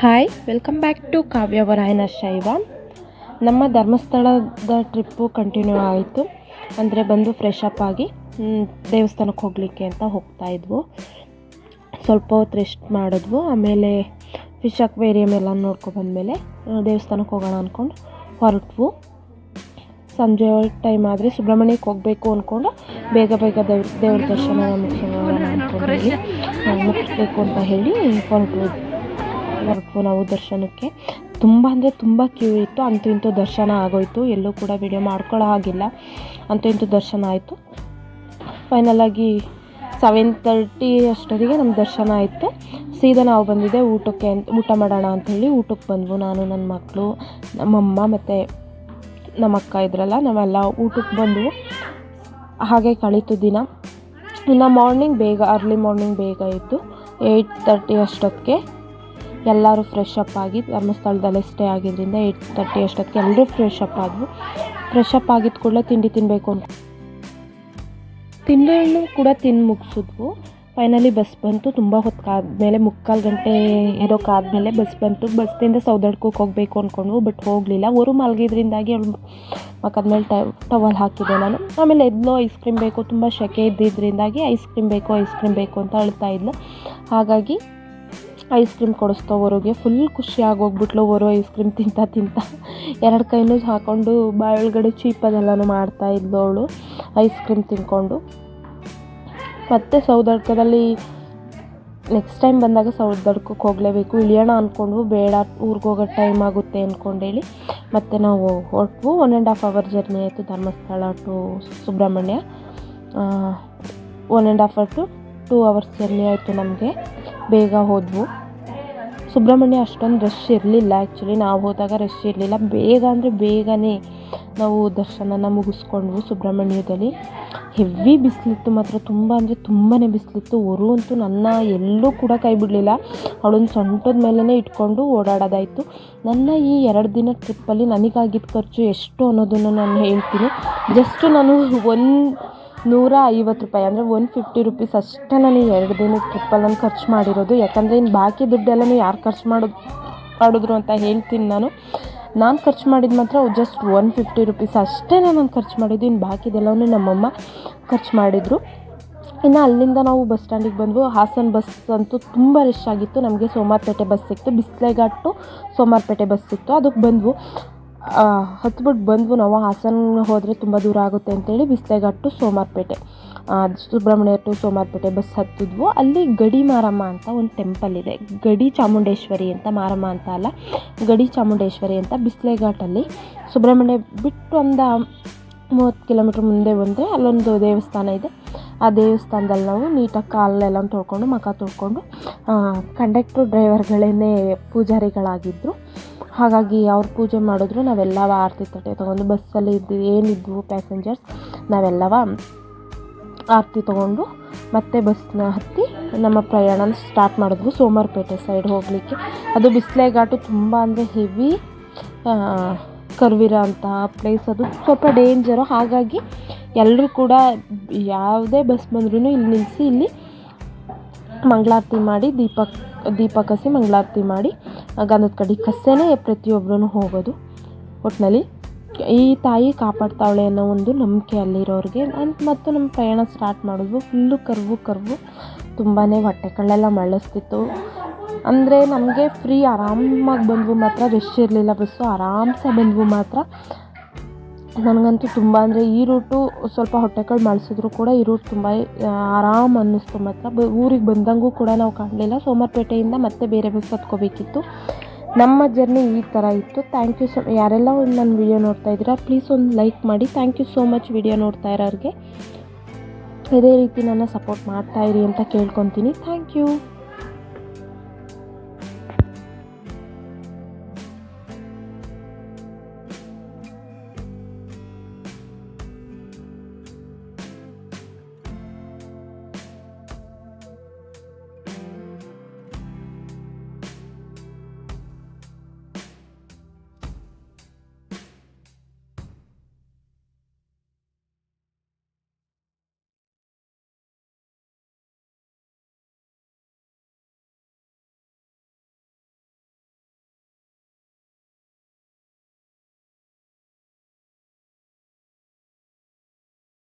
Hi welcome back to ಕಾವ್ಯವರಾಯನ ಶೈವ ನಮ್ಮ ಧರ್ಮಸ್ಥಳದ ಟ್ರಿಪ್ಪು ಕಂಟಿನ್ಯೂ ಆಯಿತು. ಅಂದರೆ ಬಂದು ಫ್ರೆಶ್ ಅಪ್ ಆಗಿ ದೇವಸ್ಥಾನಕ್ಕೆ ಹೋಗಲಿಕ್ಕೆ ಅಂತ ಹೋಗ್ತಾ ಇದ್ವು. ಸ್ವಲ್ಪ ಹೊತ್ತು ರೆಸ್ಟ್ ಮಾಡಿದ್ವು. ಆಮೇಲೆ ಫಿಶ್ ಅಕ್ವೇರಿಯಮ್ ಎಲ್ಲ ನೋಡ್ಕೊಬಂದ್ಮೇಲೆ ದೇವಸ್ಥಾನಕ್ಕೆ ಹೋಗೋಣ ಅಂದ್ಕೊಂಡು ಹೊರಟ್ವು. ಸಂಜೆ ಟೈಮ್ ಆದರೆ ಸುಬ್ರಹ್ಮಣ್ಯಕ್ಕೆ ಹೋಗಬೇಕು ಅಂದ್ಕೊಂಡು ಬೇಗ ಬೇಗ ದೇವ್ರ ದೇವ್ರ ದರ್ಶನ ಮುಗಿಸ್ಬೇಕು ಅಂತ ಹೇಳಿ ಹೊರಟು ಹೊರಟು ನಾವು ದರ್ಶನಕ್ಕೆ. ತುಂಬ ಅಂದರೆ ತುಂಬ ಕ್ಯೂ ಇತ್ತು, ಅಂತೂ ಇಂತೂ ದರ್ಶನ ಆಗೋಯ್ತು. ಎಲ್ಲೂ ಕೂಡ ವಿಡಿಯೋ ಮಾಡ್ಕೊಳ್ಳೋ ಹಾಗಿಲ್ಲ. ಅಂತೂ ಇಂತೂ ದರ್ಶನ ಆಯಿತು. ಫೈನಲಾಗಿ ಸೆವೆನ್ ತರ್ಟಿ ಅಷ್ಟೊತ್ತಿಗೆ ನಮ್ಮ ದರ್ಶನ ಆಯಿತು. ಸೀದಾ ನಾವು ಬಂದಿದ್ದೆ ಊಟಕ್ಕೆ ಊಟ ಮಾಡೋಣ ಅಂಥೇಳಿ ಊಟಕ್ಕೆ ಬಂದ್ವು. ನಾನು, ನನ್ನ ಮಕ್ಕಳು, ನಮ್ಮಮ್ಮ ಮತ್ತು ನಮ್ಮ ಅಕ್ಕ ಇದ್ರಲ್ಲ, ನಾವೆಲ್ಲ ಊಟಕ್ಕೆ ಬಂದವು. ಹಾಗೆ ಕಳೀತು ದಿನ. ಇನ್ನು ಮಾರ್ನಿಂಗ್ ಬೇಗ ಅರ್ಲಿ ಮಾರ್ನಿಂಗ್ ಬೇಗ ಇತ್ತು. ಏಯ್ಟ್ ತರ್ಟಿ ಅಷ್ಟೊತ್ತಿಗೆ. ಎಲ್ಲರೂ ಫ್ರೆಶ್ ಅಪ್ ಆಗಿ ಧರ್ಮಸ್ಥಳದಲ್ಲೇ ಸ್ಟೇ ಆಗಿದ್ದರಿಂದ ಏಯ್ಟ್ ತರ್ಟಿ ಅಷ್ಟೊತ್ತಿಗೆ ಎಲ್ಲರೂ ಫ್ರೆಶ್ ಅಪ್ ಆದವು. ಫ್ರೆಶ್ ಅಪ್ ಆಗಿದ ಕೂಡಲೇ ತಿಂಡಿ ತಿನ್ನಬೇಕು ಅಂತ. ತಿಂಡಿಯನ್ನು ಕೂಡ ತಿಂದು ಮುಗಿಸಿದ್ವು. ಫೈನಲಿ ಬಸ್ ಬಂತು. ತುಂಬ ಹೊತ್ತಾದ್ಮೇಲೆ ಮುಕ್ಕಾಲು ಗಂಟೆ ಇರೋಕ್ಕಾದ್ಮೇಲೆ ಬಸ್ ಬಂತು. ಬಸ್ನಿಂದ ಸೌದಡ್ಕಕ್ಕೆ ಹೋಗಬೇಕು ಅಂದ್ಕೊಂಡ್ವು ಬಟ್ ಹೋಗಲಿಲ್ಲ. ಅವರು ಮಲಗಿದ್ರಿಂದಾಗಿ ಅವಳು ಮಕ್ಕದ ಮೇಲೆ ಟವಲ್ ಹಾಕಿದೆ ನಾನು. ಆಮೇಲೆ ಎದ್ಲು ಐಸ್ ಕ್ರೀಮ್ ಬೇಕು. ತುಂಬ ಸೆಕೆ ಇದ್ದಿದ್ದರಿಂದಾಗಿ ಐಸ್ ಕ್ರೀಮ್ ಬೇಕು ಐಸ್ ಕ್ರೀಮ್ ಬೇಕು ಅಂತ ಅಳ್ತಾ ಇದ್ಲು. ಹಾಗಾಗಿ ಐಸ್ ಕ್ರೀಮ್ ಕೊಡಿಸ್ತಾ ಹೊರಗೆ ಫುಲ್ ಖುಷಿ ಆಗೋಗ್ಬಿಟ್ಲು ಅವರು ಐಸ್ ಕ್ರೀಮ್ ತಿಂತ ತಿಂತ. ಎರಡು ಕೈನೂ ಹಾಕ್ಕೊಂಡು ಬಾಯೊಳಗಡೆ ಚೀಪದೆಲ್ಲನೂ ಮಾಡ್ತಾ ಇದ್ಲು ಅವಳು ಐಸ್ ಕ್ರೀಮ್ ತಿನ್ಕೊಂಡು. ಮತ್ತು ಸೌದಡ್ಕದಲ್ಲಿ ನೆಕ್ಸ್ಟ್ ಟೈಮ್ ಬಂದಾಗ ಸೌದಡ್ಕಕ್ಕೆ ಹೋಗಲೇಬೇಕು. ಇಳಿಯೋಣ ಅಂದ್ಕೊಂಡು ಬೇಡ, ಊರಿಗೆ ಹೋಗೋ ಟೈಮ್ ಆಗುತ್ತೆ ಅಂದ್ಕೊಂಡೇಳಿ ಮತ್ತು ನಾವು ಹೊರಟು one and half hour journey ಆಯಿತು Dharmasthala to Subrahmanya. One and half hour to two hours journey ಆಯಿತು ನಮಗೆ. ಬೇಗ ಹೋದ್ವು. ಸುಬ್ರಹ್ಮಣ್ಯ ಅಷ್ಟೊಂದು ರಶ್ ಇರಲಿಲ್ಲ ಆ್ಯಕ್ಚುಲಿ ನಾವು ಹೋದಾಗ ರಶ್ ಇರಲಿಲ್ಲ. ಬೇಗ ಅಂದರೆ ಬೇಗನೆ ನಾವು ದರ್ಶನನ ಮುಗಿಸ್ಕೊಂಡ್ವು ಸುಬ್ರಹ್ಮಣ್ಯದಲ್ಲಿ. ಹೆವಿ ಬಿಸಿಲಿತ್ತು ಮಾತ್ರ. ತುಂಬ ಅಂದರೆ ತುಂಬಾ ಬಿಸಿಲಿತ್ತು. ಹೊರು ಅಂತೂ ನನ್ನ ಎಲ್ಲೂ ಕೂಡ ಕೈ ಬಿಡಲಿಲ್ಲ. ಅವಳೊಂದು ಸೊಂಟದ ಮೇಲೇ ಇಟ್ಕೊಂಡು ಓಡಾಡೋದಾಯಿತು. ನನ್ನ ಈ ಎರಡು ದಿನ ಟ್ರಿಪ್ಪಲ್ಲಿ ನನಗಾಗಿದ್ದ ಖರ್ಚು ಎಷ್ಟು ಅನ್ನೋದನ್ನು ನಾನು ಹೇಳ್ತೀನಿ. ಜಸ್ಟ್ ನಾನು ಒಂದು ನೂರ ಐವತ್ತು ರೂಪಾಯಿ, ಅಂದರೆ ಒನ್ ಫಿಫ್ಟಿ ರುಪೀಸ್ ಅಷ್ಟೇ ನಾನು ಎರಡು ದಿನಕ್ಕೆ ಟ್ರಿಪ್ಪಲ್ಲಿ ನಾನು ಖರ್ಚು ಮಾಡಿರೋದು. ಯಾಕಂದರೆ ಇನ್ನು ಬಾಕಿ ದುಡ್ಡೆಲ್ಲನೂ ಯಾರು ಖರ್ಚು ಮಾಡೋದು ಮಾಡಿದ್ರು ಅಂತ ಹೇಳ್ತೀನಿ ನಾನು. ನಾನು ಖರ್ಚು ಮಾಡಿದ್ದು ಮಾತ್ರ ಜಸ್ಟ್ ಒನ್ ಫಿಫ್ಟಿ ರುಪೀಸ್ ಅಷ್ಟೇ ನಾನು ಖರ್ಚು ಮಾಡಿದ್ದು. ಇನ್ನು ಬಾಕಿದೆಲ್ಲವೂ ನಮ್ಮಮ್ಮ ಖರ್ಚು ಮಾಡಿದರು. ಇನ್ನು ಅಲ್ಲಿಂದ ನಾವು ಬಸ್ ಸ್ಟ್ಯಾಂಡಿಗೆ ಬಂದ್ವು. ಹಾಸನ ಬಸ್ ಅಂತೂ ತುಂಬ ರಶ್ ಆಗಿತ್ತು. ನಮಗೆ ಸೋಮಾರ್ಪೇಟೆ ಬಸ್ ಸಿಕ್ತು. ಬಿಸಿಲೆಗಾಟು ಸೋಮಾರ್ಪೇಟೆ ಬಸ್ ಸಿಕ್ತು. ಅದಕ್ಕೆ ಬಂದ್ವು. ಹತ್ಬಿಟ್ಟು ಬಂದ್ವು ನಾವು. ಹಾಸನ ಹೋದರೆ ತುಂಬ ದೂರ ಆಗುತ್ತೆ ಅಂತೇಳಿ ಬಿಸ್ಲೆಘಾಟು ಸೋಮಾರಪೇಟೆ. ಸುಬ್ರಹ್ಮಣ್ಯ ಟು ಸೋಮಾರ್ಪೇಟೆ ಬಸ್ ಹತ್ತಿದ್ವು. ಅಲ್ಲಿ ಗಡಿ ಮಾರಮ್ಮ ಅಂತ ಒಂದು ಟೆಂಪಲ್ ಇದೆ. ಗಡಿ ಚಾಮುಂಡೇಶ್ವರಿ ಅಂತ, ಮಾರಮ್ಮ ಅಂತ ಅಲ್ಲ, ಗಡಿ ಚಾಮುಂಡೇಶ್ವರಿ ಅಂತ ಬಿಸ್ಲೆಘಾಟಲ್ಲಿ. ಸುಬ್ರಹ್ಮಣ್ಯ ಬಿಟ್ಟು ಒಂದು ಮೂವತ್ತು ಕಿಲೋಮೀಟ್ರ್ ಮುಂದೆ ಬಂದರೆ ಅಲ್ಲೊಂದು ದೇವಸ್ಥಾನ ಇದೆ. ಆ ದೇವಸ್ಥಾನದಲ್ಲಿ ನಾವು ನೀಟಾಗಿ ಕಾಲೆಲ್ಲ ತೊಳ್ಕೊಂಡು, ಮಖ ತೊಳ್ಕೊಂಡು ಕಂಡಕ್ಟ್ರು ಡ್ರೈವರ್ಗಳೇನೇ ಪೂಜಾರಿಗಳಾಗಿದ್ದರು ಹಾಗಾಗಿ ಅವ್ರು ಪೂಜೆ ಮಾಡಿದ್ರು, ನಾವೆಲ್ಲವ ಆರತಿ ತಟ್ಟೆ ತೊಗೊಂಡು ಬಸ್ಸಲ್ಲಿ ಇದ್ದು, ಏನಿದ್ವು ಪ್ಯಾಸೆಂಜರ್ಸ್ ನಾವೆಲ್ಲವ ಆರತಿ ತೊಗೊಂಡು ಮತ್ತೆ ಬಸ್ನ ಹತ್ತಿ ನಮ್ಮ ಪ್ರಯಾಣನ ಸ್ಟಾರ್ಟ್ ಮಾಡಿದ್ವು ಸೋಮವಾರಪೇಟೆ ಸೈಡ್ ಹೋಗಲಿಕ್ಕೆ. ಅದು ಬಿಸ್ಲೆಘಾಟು ತುಂಬ ಅಂದರೆ ಹೆವಿ ಕರ್ವಿರೋ ಅಂತಹ ಪ್ಲೇಸ್ ಅದು. ಸ್ವಲ್ಪ ಡೇಂಜರು ಹಾಗಾಗಿ ಎಲ್ಲರೂ ಕೂಡ ಯಾವುದೇ ಬಸ್ ಬಂದ್ರೂ ಇಲ್ಲಿ ನಿಲ್ಲಿಸಿ ಇಲ್ಲಿ ಮಂಗಳಾರತಿ ಮಾಡಿ ದೀಪ ದೀಪ ಕಸಿ ಮಂಗಳಾರತಿ ಮಾಡಿ ಗಂಧದ ಕಡೆ ಕಸ್ಸೇನೆ ಪ್ರತಿಯೊಬ್ಬರೂ ಹೋಗೋದು. ಒಟ್ಟಿನಲ್ಲಿ ಈ ತಾಯಿ ಕಾಪಾಡ್ತಾವಳೆ ಅನ್ನೋ ಒಂದು ನಂಬಿಕೆ ಅಲ್ಲಿರೋರಿಗೆ. ಅಂತ ಮತ್ತು ನಮ್ಮ ಪ್ರಯಾಣ ಸ್ಟಾರ್ಟ್ ಮಾಡಿದ್ವು ಫುಲ್ಲು ಕರ್ವು ಕರ್ವು ತುಂಬಾ ಹೊಟ್ಟೆ ಕಳ್ಳೆಲ್ಲ ಮಳ್ಳಿಸ್ತಿತ್ತು ಅಂದರೆ ನಮಗೆ ಫ್ರೀ ಆರಾಮಾಗಿ ಬಂದ್ವು ಮಾತ್ರ ರಶ್ ಇರಲಿಲ್ಲ, ಬಸ್ಸು ಆರಾಮ್ಸೆ ಬಂದ್ವು ಮಾತ್ರ. ನನಗಂತೂ ತುಂಬ ಅಂದರೆ ಈ ರೂಟು ಸ್ವಲ್ಪ ಹೊಟ್ಟೆಕಾಳು ಮಾಡಿಸಿದ್ರು ಕೂಡ ಈ ರೂಟ್ ತುಂಬ ಆರಾಮ್ ಅನ್ನಿಸ್ತು ಮಾತ್ರ. ಊರಿಗೆ ಬಂದಂಗೂ ಕೂಡ ನಾವು ಕಾಣಲಿಲ್ಲ. ಸೋಮವಾರಪೇಟೆಯಿಂದ ಮತ್ತೆ ಬೇರೆ ಬಸ್ ಹತ್ಕೋಬೇಕಿತ್ತು. ನಮ್ಮ ಜರ್ನಿ ಈ ಥರ ಇತ್ತು. ಥ್ಯಾಂಕ್ ಯು ಸೊ ಯಾರೆಲ್ಲ ಒಂದು ನನ್ನ ವಿಡಿಯೋ ನೋಡ್ತಾ ಇದ್ದೀರಾ ಪ್ಲೀಸ್ ಒಂದು ಲೈಕ್ ಮಾಡಿ. Thank you so much video ನೋಡ್ತಾ ಇರೋರಿಗೆ. ಇದೇ ರೀತಿ ನನ್ನ ಸಪೋರ್ಟ್ ಮಾಡ್ತಾ ಇರಿ ಅಂತ ಕೇಳ್ಕೊತೀನಿ. Thank you